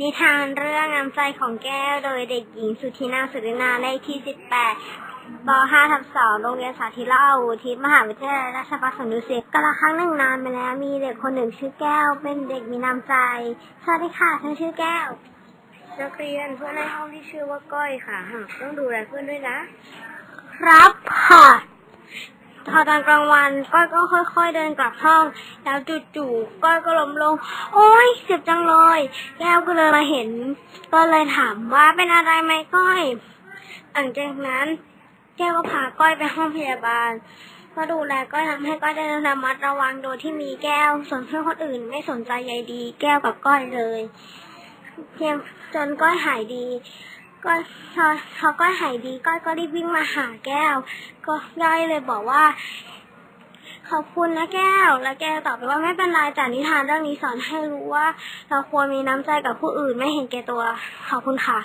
นิทานเรื่องน้ำใจของแก้วโดยเด็กหญิงสุธินาสุรินาเลขที่ 18ป .5 ทับ2โรงเรียนสาธิตละอาวุธิมหาวิทยาลัยราชภัฏสวนดุสิตกาลครั้งหนึ่งนานมาแล้วมีเด็กคนหนึ่งชื่อแก้ว เป็นเด็กมีน้ำใจ สวัสดีค่ะฉันชื่อแก้ว นักเรียนเพื่อนในห้องที่ชื่อว่าก้อยค่ะหากต้องดูแลเพื่อนด้วยนะ ครับค่ะ พอตอนกลางวันก้อยก็ค่อย ๆ เดินกลับห้อง แล้วจู่ๆก้อยก็ล้มลง โอ๊ยเจ็บจังเลย แก้วก็เลยมาเห็น ก็เลยถามว่าเป็นอะไรไหมก้อย หลังจากนั้น แก้วก็พาก้อยไปห้องพยาบาลก็ดูแลก้อยทำให้ก้อยได้ระมัดระวังโดยที่มีแก้ว ส่วนเพื่อนคนอื่นไม่สนใจใยดี แก้วกับก้อยเลย เพียงจนก้อยหายดี ก็พอพอก้อยหายดีก้อยก็รีบวิ่งมาหาแก้ว ก็ย้อยเลยบอกว่า ขอบคุณนะแก้ว แล้วแก้วตอบไปว่าไม่เป็นไรจากนิทานเรื่องนี้สอนให้รู้ว่า เราควรมีน้ำใจกับผู้อื่นไม่เห็นแก่ตัวขอบคุณค่ะ